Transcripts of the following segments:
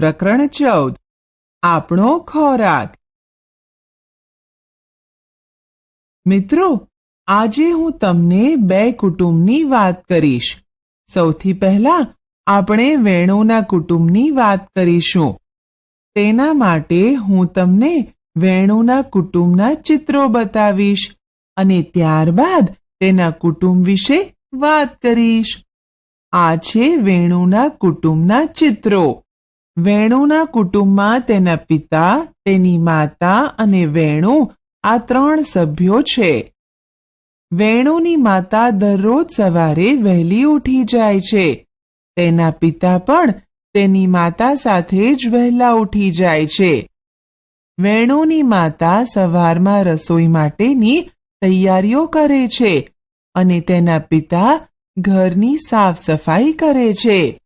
પ્રકરણ ચૌદ આપણો ખોરાક. મિત્રો, આજે હું તમને બે કુટુંબની વાત કરીશ. સૌથી પહેલા આપણે વેણુના કુટુંબની વાત કરીશું. તેના માટે હું તમને વેણુના કુટુંબના ચિત્રો બતાવીશ અને ત્યારબાદ તેના કુટુંબ વિશે વાત કરીશ. આ છે વેણુના કુટુંબના ચિત્રો. વેણુના કુટુંબમાં તેના પિતા, તેની માતા અને વેણુ આ ત્રણ સભ્યો છે. વેણુની માતા દરરોજ સવારે વહેલી ઉઠી જાય છે. તેના પિતા પણ તેની માતા સાથે જ વહેલા ઉઠી જાય છે. વેણુની માતા સવારમાં રસોઈ માટેની તૈયારીઓ કરે છે અને તેના પિતા ઘરની સાફ સફાઈ કરે છે.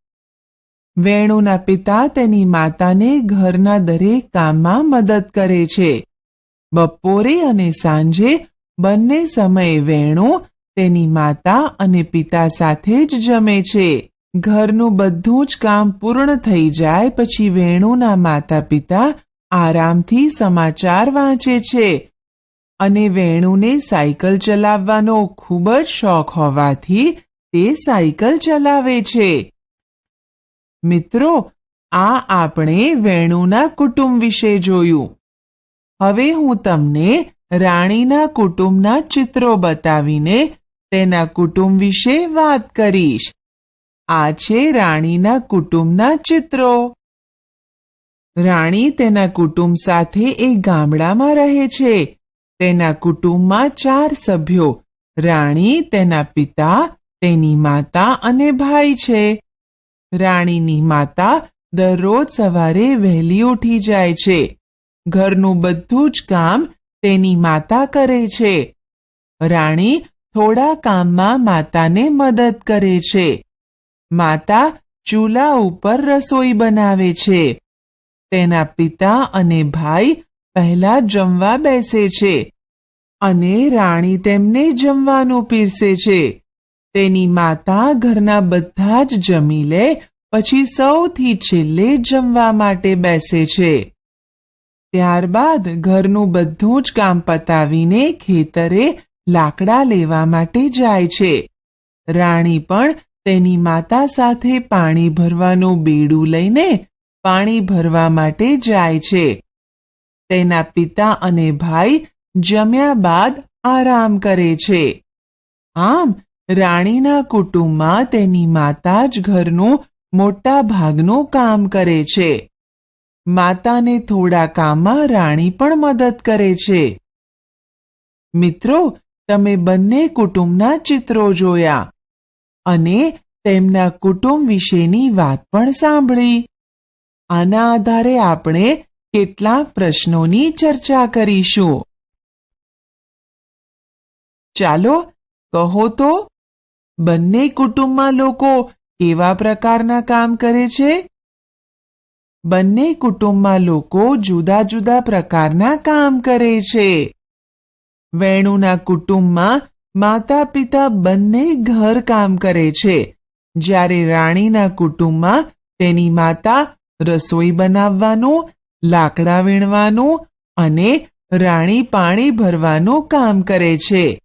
વેણુના પિતા તેની માતાને ઘરના દરેક કામમાં મદદ કરે છે. બપોરે અને સાંજે બંને સમયે વેણુ તેની માતા અને પિતા સાથે જ જમે છે. ઘરનું બધું જ કામ પૂર્ણ થઈ જાય પછી વેણુના માતા પિતા આરામથી સમાચાર વાંચે છે. અને વેણુને સાયકલ ચલાવવાનો ખૂબ જ શોખ હોવાથી તે સાયકલ ચલાવે છે. મિત્રો, આ આપણે વેણુના કુટુંબ વિશે જોયું. હવે હું તમને રાણીના કુટુંબના ચિત્રો બતાવીને તેના કુટુંબ વિશે વાત કરીશ. આ છે રાણીના કુટુંબના ચિત્રો. રાણી તેના કુટુંબ સાથે એક ગામડામાં રહે છે. તેના કુટુંબમાં ચાર સભ્યો. રાણી તેના પિતા, તેની માતા અને ભાઈ છે. રાણીની માતા દરરોજ સવારે વહેલી ઉઠી જાય છે. ઘરનું બધું જ કામ તેની માતા કરે છે. રાણી થોડા કામમાં માતાને મદદ કરે છે. માતા ચૂલા ઉપર રસોઈ બનાવે છે. તેના પિતા અને ભાઈ પહેલા જમવા બેસે છે અને રાણી તેમને જમવાનું પીરસે છે. તેની માતા ઘરના બધા જ જમી લે, પછી સૌથી છેલ્લે જમવા માટે બેસે છે. ત્યારબાદ ઘરનું બધું જ કામ પતાવીને ખેતરે લાકડા લેવા માટે જાય છે. રાણી પણ તેની માતા સાથે પાણી ભરવાનું બેડું લઈને પાણી ભરવા માટે જાય છે. તેના પિતા અને ભાઈ જમ્યા બાદ આરામ કરે છે. આમ રાણીના કુટુંબમાં તેની માતા જ ઘરનું મોટા ભાગનું કામ કરે છે. માતાને થોડા કામમાં રાણી પણ મદદ કરે છે. મિત્રો, તમે બંને કુટુંબના ચિત્રો જોયા અને તેમના કુટુંબ વિશેની વાત પણ સાંભળી. આના આધારે આપણે કેટલાક પ્રશ્નોની ચર્ચા કરીશું. ચાલો કહો તો બંને કુટુંબમાં લોકો એવા પ્રકારના કામ કરે છે? બંને કુટુંબમાં લોકો જુદા જુદા પ્રકારના કામ કરે છે. વેણુના કુટુંબમાં માતા પિતા બંને ઘર કામ કરે છે. જ્યારે રાણીના કુટુંબમાં તેની માતા રસોઈ બનાવવાનું, લાકડા વીણવાનું અને રાણી પાણી ભરવાનું કામ કરે છે.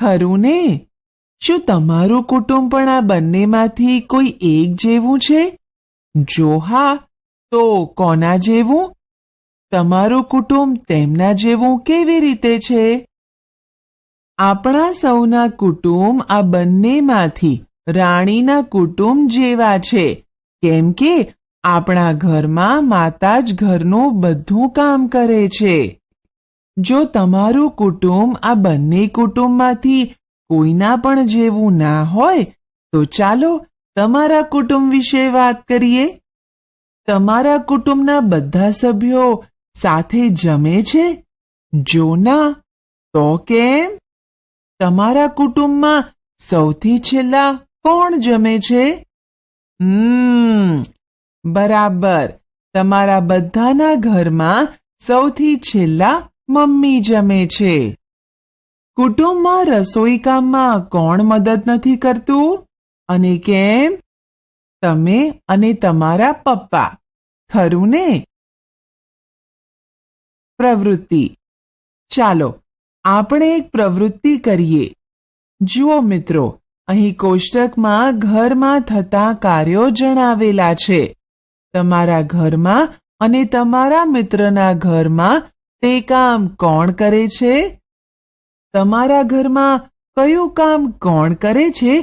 ખરું ને? શું તમારું કુટુંબ પણ આ બંનેમાંથી કોઈ એક જેવું છે? જો હા, તો કોના જેવું? તમારું કુટુંબ તેમના જેવું કેવી રીતે છે? આપણા સૌના કુટુંબ આ બંનેમાંથી રાણીના કુટુંબ જેવા છે. કેમ કે આપણા ઘરમાં માતા જ ઘરનું બધું કામ કરે છે. જો તમારું કુટુંબ આ બંને કુટુંબમાંથી કોઈના પણ જેવું ના હોય, તો ચાલો તમારા કુટુંબ વિશે વાત કરીએ. તમારા કુટુંબના બધા સભ્યો સાથે જમે છે? જો ના, તો કેમ? તમારા કુટુંબમાં સૌથી છેલ્લા કોણ જમે છે? હમ, બરાબર. તમારા બધાના ઘરમાં સૌથી છેલ્લા મમ્મી જમે છે. કુટુંબમાં રસોઈ કામમાં કોણ મદદ નથી કરતું? અને કેમ? તમે અને તમારા પપ્પા. ખરું ને? પ્રવૃત્તિ. ચાલો, આપણે એક પ્રવૃત્તિ કરીએ. જુઓ મિત્રો, અહીં કોષ્ટકમાં ઘરમાં થતા કાર્યો જણાવેલા છે. તમારા ઘરમાં અને તમારા મિત્રના ઘરમાં તે કામ કોણ કરે છે? તમારા ઘરમાં કયું કામ કોણ કરે છે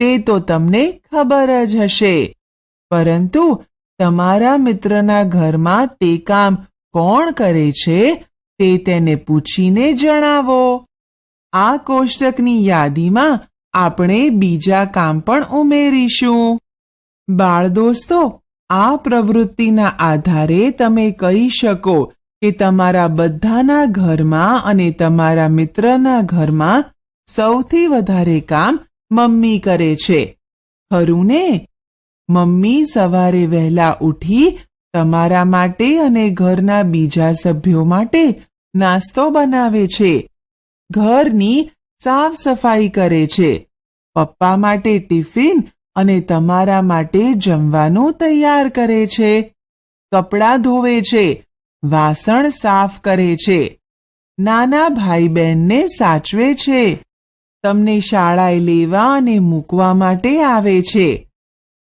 તે તો તમને ખબર જ હશે. પરંતુ તમારા મિત્રના ઘરમાં તે કામ કોણ કરે છે તે તેને પૂછીને જણાવો. આ કોષ્ટકની યાદીમાં આપણે બીજા કામ પણ ઉમેરીશું. બાળ દોસ્તો આ પ્રવૃત્તિના આધારે તમે કહી શકો કે તમારા બધાના ઘરમાં અને તમારા મિત્રના ઘરમાં સૌથી વધારે કામ મમ્મી કરે છે. ખરું ને મમ્મી સવારે વહેલા ઉઠી તમારા માટે અને ઘરના બીજા સભ્યો માટે નાસ્તો બનાવે છે. ઘરની સાફ સફાઈ કરે છે. પપ્પા માટે ટિફિન અને તમારા માટે જમવાનું તૈયાર કરે છે. કપડાં ધોવે છે. વાસણ સાફ કરે છે. નાના ભાઈ બહેનને સાચવે છે. તમને શાળાએ લેવા અને મૂકવા માટે આવે છે.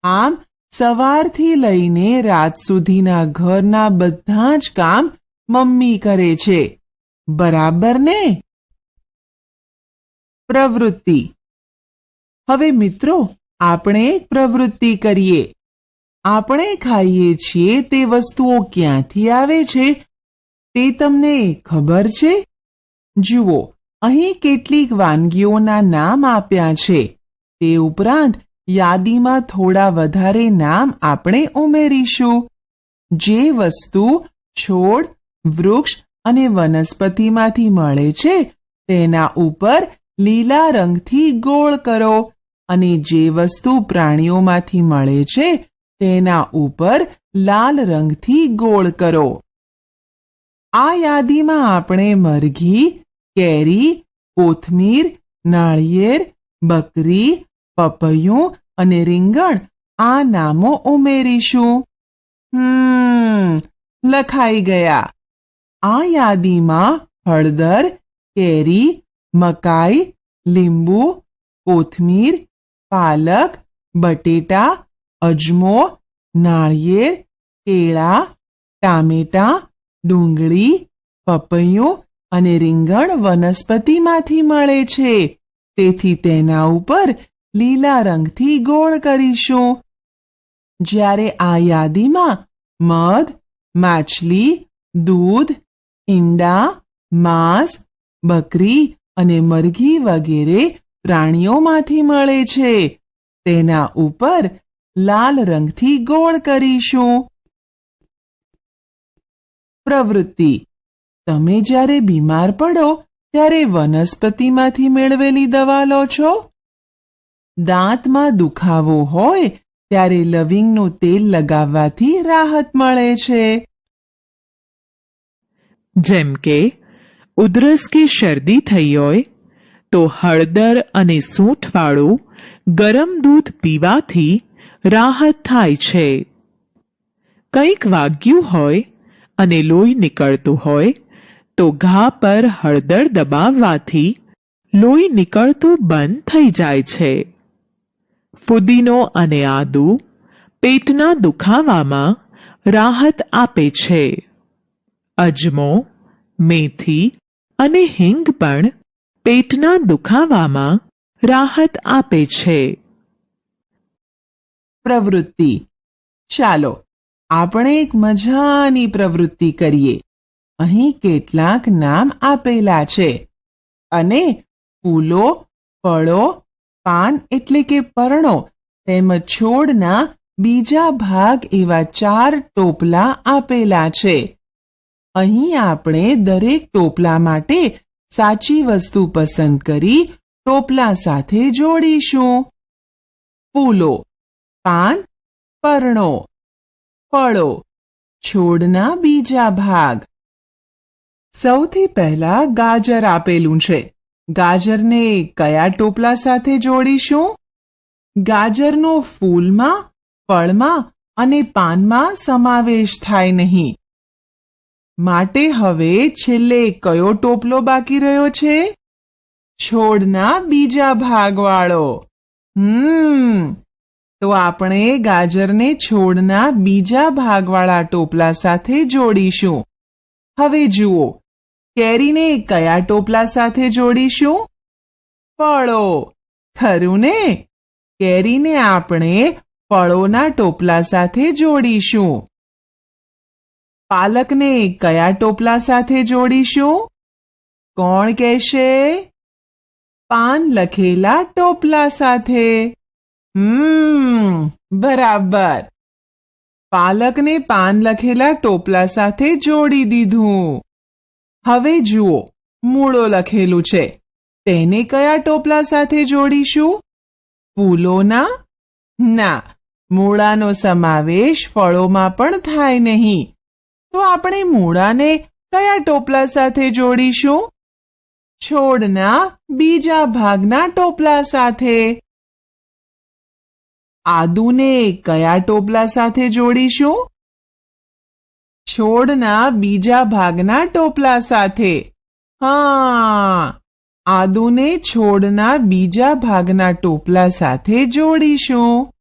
આમ સવારથી લઈને રાત સુધીના ઘરના બધા જ કામ મમ્મી કરે છે. બરાબર ને? પ્રવૃત્તિ. હવે મિત્રો, આપણે એક પ્રવૃત્તિ કરીએ. આપણે ખાઈએ છીએ તે વસ્તુઓ ક્યાંથી આવે છે? તે તમને ખબર છે? જુઓ, અહીં કેટલીક વાનગીઓના નામ આપ્યા છે. તે ઉપરાંત, યાદીમાં થોડા વધારે નામ આપણે ઉમેરીશું. જે વસ્તુ છોડ, વૃક્ષ અને વનસ્પતિમાંથી મળે છે, તેના ઉપર લીલા રંગથી ગોળ કરો અને જે વસ્તુ પ્રાણીઓમાંથી મળે છે તેના ઉપર લાલ રંગથી ગોળ કરો. આ યાદીમાં આપણે મરઘી, કેરી, કોથમીર, નાળિયેર, બકરી, પપૈયું અને રીંગણ આ નામો ઉમેરીશું. હમ, લખાઈ ગયા. આ યાદીમાં હળદર, કેરી, મકાઈ, લીંબુ, કોથમીર, પાલક, બટેટા અજમો, નાળિયેર, કેળા, ટામેટા, ડુંગળી, પપૈયું અને રીંગણ વનસ્પતિમાંથી મળે છે. તેથી તેના ઉપર લીલા રંગથી ગોળ કરીશું. જ્યારે આ યાદીમાં મધ, માછલી, દૂધ, ઈંડા, માંસ, બકરી અને મરઘી વગેરે પ્રાણીઓમાંથી મળે છે. તેના ઉપર લાલ રંગથી ગોળ કરીશું. પ્રવૃત્તિ. તમે જ્યારે બીમાર પડો, ત્યારે વનસ્પતિમાંથી મેળવેલી દવા લો છો. દાંતમાં દુખાવો હોય, ત્યારે લવિંગનું તેલ લગાવવાથી રાહત મળે છે. જેમ કે, ઉધરસ કે શરદી થઈ હોય, તો હળદર અને સૂંઠવાળું ગરમ દૂધ પીવાથી રાહત થાય છે. કંઈક વાગ્યું હોય અને લોહી નીકળતું હોય, તો ઘા પર હળદર દબાવવાથી લોહી નીકળતું બંધ થઈ જાય છે. ફુદીનો અને આદુ પેટના દુખાવામાં રાહત આપે છે. અજમો, મેથી અને હિંગ પણ પેટના દુખાવામાં રાહત આપે છે. પ્રવૃત્તિ. ચાલો, આપણે એક મજાની પ્રવૃત્તિ કરીએ. અહીં કેટલાક નામ આપેલા છે. અને ફૂલો, ફળો, પાન એટલે કે પર્ણો તેમજ છોડના બીજા ભાગ એવા ચાર ટોપલા આપેલા છે. અહીં આપણે દરેક ટોપલા માટે સાચી વસ્તુ પસંદ કરી ટોપલા સાથે જોડીશું. ફૂલો પાન, પર્ણો. ફળો. છોડના બીજા ભાગ. સૌથી પહેલા ગાજર આપેલું છે. ગાજરને કયા ટોપલા સાથે જોડીશું? ગાજરનો ફૂલમાં, ફળમાં અને પાનમાં સમાવેશ થાય નહીં. માટે હવે છેલ્લે કયો ટોપલો બાકી રહ્યો છે? છોડના બીજા ભાગવાળો. હમ. તો આપણે ગાજરને છોડના બીજા ભાગવાળા ટોપલા સાથે જોડીશું. હવે જુઓ, કેરીને કયા ટોપલા સાથે જોડીશું? ફળો. ખરું ને? કેરીને આપણે ફળોના ટોપલા સાથે જોડીશું. પાલકને કયા ટોપલા સાથે જોડીશું? કોણ કહેશે? પાન લખેલા ટોપલા સાથે. હમ, બરાબર. પાલકને પાન લખેલા ટોપલા સાથે જોડી દીધું. હવે જુઓ, મૂળો લખેલું છે. તેને કયા ટોપલા સાથે જોડીશું? ફૂલોના? ના, મૂળાનો સમાવેશ ફળોમાં પણ થાય નહીં. તો આપણે મૂળાને કયા ટોપલા સાથે જોડીશું? છોડના બીજા ભાગના ટોપલા સાથે. આદુને કયા ટોપલા સાથે જોડીશું? છોડના બીજા ભાગના ટોપલા સાથે. હા, આદુને છોડના બીજા ભાગના ટોપલા સાથે જોડીશું.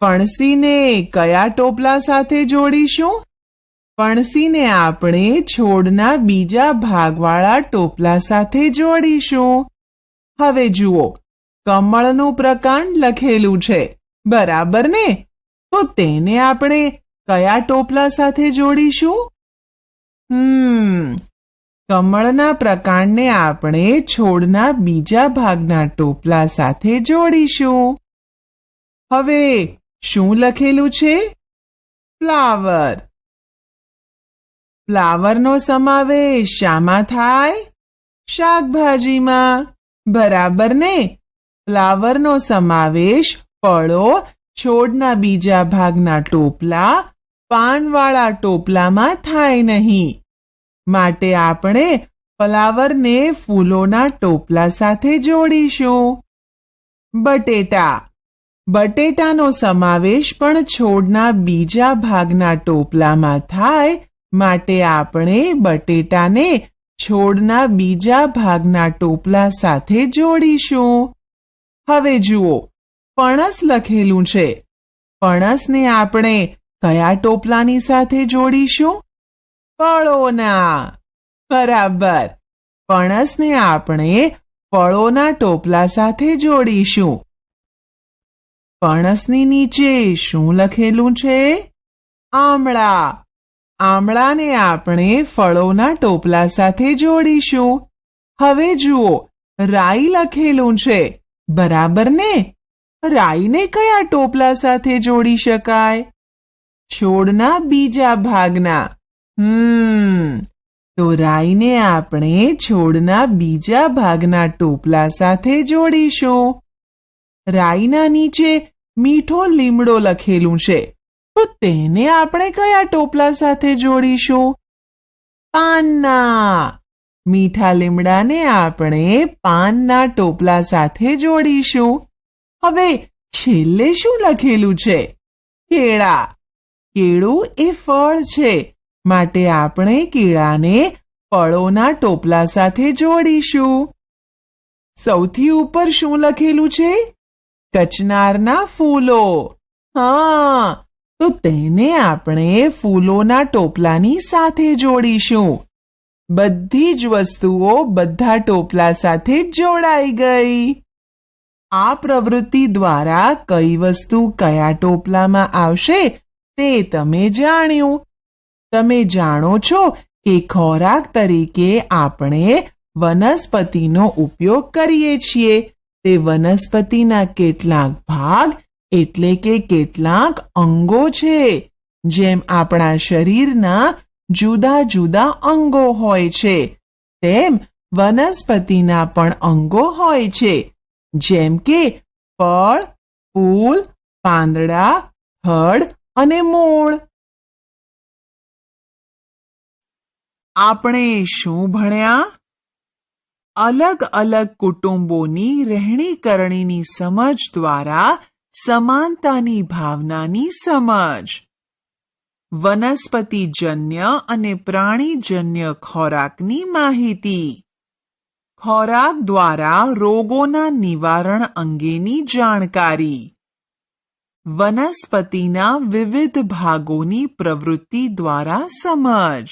પણસીને કયા ટોપલા સાથે જોડીશું? પણસીને આપણે છોડના બીજા ભાગવાળા ટોપલા સાથે જોડીશું. હવે જુઓ કમળનું પ્રકાંડ લખેલું છે. બરાબર ને? તો તેને આપણે કયા ટોપલા સાથે જોડીશું? હમ, કમળના પ્રકાંડને આપણે છોડના બીજા ભાગના ટોપલા સાથે જોડીશું. હવે શું લખેલું છે? ફ્લાવર. ફ્લાવરનો સમાવેશ શામાં થાય? શાકભાજીમાં. બરાબર ને? ફ્લાવરનો સમાવેશ ફળો, છોડના બીજા ભાગના ટોપલા, પાનવાળા ટોપલામાં થાય નહીં. માટે આપણે ફ્લાવરને ફૂલોના ટોપલા સાથે જોડીશું. બટેટા. બટેટાનો સમાવેશ પણ છોડના બીજા ભાગના ટોપલામાં થાય, માટે આપણે બટેટાને છોડના બીજા ભાગના ટોપલા સાથે જોડીશું. હવે જુઓ પણસ લખેલું છે. પણસને આપણે કયા ટોપલાની સાથે જોડીશું? ફળોના. બરાબર. પણસને આપણે ફળોના ટોપલા સાથે જોડીશું. પણસની નીચે શું લખેલું છે? આમળા. આમળાને આપણે ફળોના ટોપલા સાથે જોડીશું. હવે જુઓ, રાઈ લખેલું છે. બરાબર ને? રાઈને કયા ટોપલા સાથે જોડી શકાય? છોડના બીજા ભાગના. હમ, તો રાઈને આપણે છોડના બીજા ભાગના ટોપલા સાથે જોડીશું. રાઈના નીચે મીઠો લીમડો લખેલું છે, તો તેને આપણે કયા ટોપલા સાથે જોડીશું? પાનના મીઠા લીમડાને આપણે પાનના ટોપલા સાથે જોડીશું. હવે છેલ્લે શું લખેલું છે? કેળા. કેળું એ ફળ છે. માટે આપણે કેળાને ફળોના ટોપલા સાથે જોડીશું. સૌથી ઉપર શું લખેલું છે? કચનારના ફૂલો. હા, તો તેને આપણે ફૂલોના ટોપલાની સાથે જોડીશું. બધી જ વસ્તુઓ બધા ટોપલા સાથે જોડાઈ ગઈ. આ પ્રવૃત્તિ દ્વારા કઈ વસ્તુ કયા ટોપલામાં આવશે તે તમે જાણ્યું. તમે જાણો છો કે ખોરાક તરીકે આપણે વનસ્પતિનો ઉપયોગ કરીએ છીએ. તે વનસ્પતિના કેટલાક ભાગ એટલે કે કેટલાક અંગો છે, જેમ આપણા શરીરના જુદા જુદા અંગો હોય છે. તેમ વનસ્પતિના પણ અંગો હોય છે. જેમ કે ફળ, ફૂલ, પાંદડા થડ અને મૂળ. આપણે શું ભણ્યા? અલગ અલગ કુટુંબોની રહેણી કરણીની સમજ દ્વારા સમાનતાની ભાવનાની સમજ. વનસ્પતિજન્ય અને પ્રાણીજન્ય ખોરાકની માહિતી. ખોરાક દ્વારા રોગોના નિવારણ અંગેની જાણકારી. વનસ્પતિના વિવિધ ભાગોની પ્રવૃત્તિ દ્વારા સમજ.